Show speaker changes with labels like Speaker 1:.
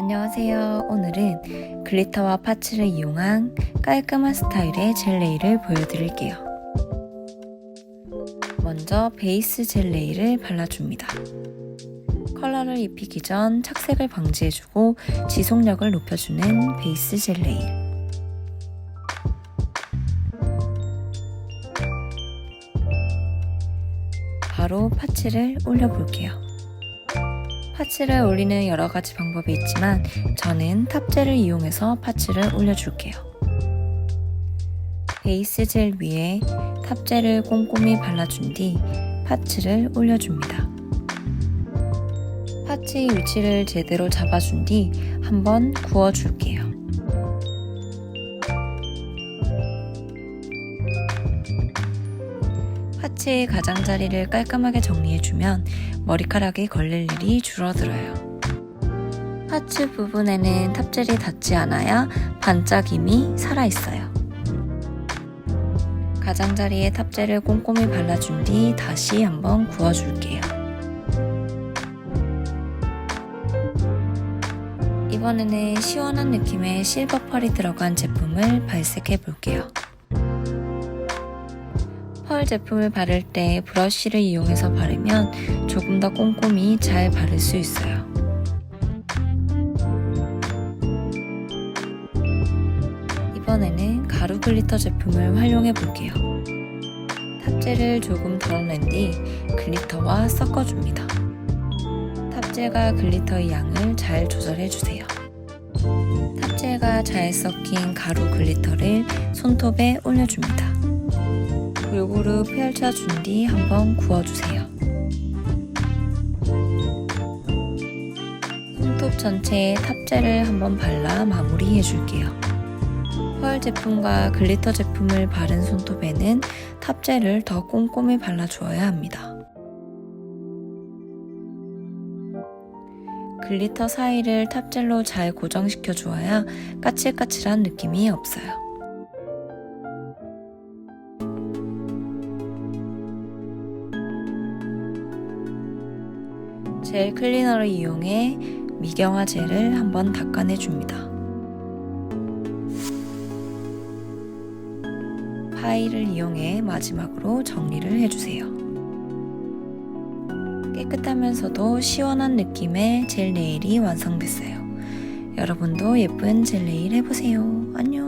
Speaker 1: 안녕하세요. 오늘은 글리터와 파츠를 이용한 깔끔한 스타일의 젤 네일을 보여드릴게요. 먼저 베이스 젤 네일을 발라줍니다. 컬러를 입히기 전 착색을 방지해주고 지속력을 높여주는 베이스 젤 네일. 바로 파츠를 올려볼게요. 파츠를 올리는 여러 가지 방법이 있지만 저는 탑젤을 이용해서 파츠를 올려줄게요. 베이스 젤 위에 탑젤을 꼼꼼히 발라준 뒤 파츠를 올려줍니다. 파츠의 위치를 제대로 잡아준 뒤 한번 구워줄게요. 파츠의 가장자리를 깔끔하게 정리해주면 머리카락이 걸릴 일이 줄어들어요. 파츠 부분에는 탑젤이 닿지 않아야 반짝임이 살아있어요. 가장자리에 탑젤을 꼼꼼히 발라준 뒤 다시 한번 구워줄게요. 이번에는 시원한 느낌의 실버 펄이 들어간 제품을 발색해 볼게요. 펄 제품을 바를 때 브러쉬를 이용해서 바르면 조금 더 꼼꼼히 잘 바를 수 있어요. 이번에는 가루 글리터 제품을 활용해 볼게요. 탑젤을 조금 덜어낸 뒤 글리터와 섞어줍니다. 탑젤과 글리터의 양을 잘 조절해 주세요. 탑젤과 잘 섞인 가루 글리터를 손톱에 올려줍니다. 골고루 펼쳐준 뒤 한번 구워주세요. 손톱 전체에 탑젤을 한번 발라 마무리해줄게요. 펄 제품과 글리터 제품을 바른 손톱에는 탑젤을 더 꼼꼼히 발라주어야 합니다. 글리터 사이를 탑젤로 잘 고정시켜 주어야 까칠까칠한 느낌이 없어요. 젤 클리너를 이용해 미경화 젤을 한번 닦아내 줍니다. 파일을 이용해 마지막으로 정리를 해주세요. 깨끗하면서도 시원한 느낌의 젤 네일이 완성됐어요. 여러분도 예쁜 젤 네일 해보세요. 안녕!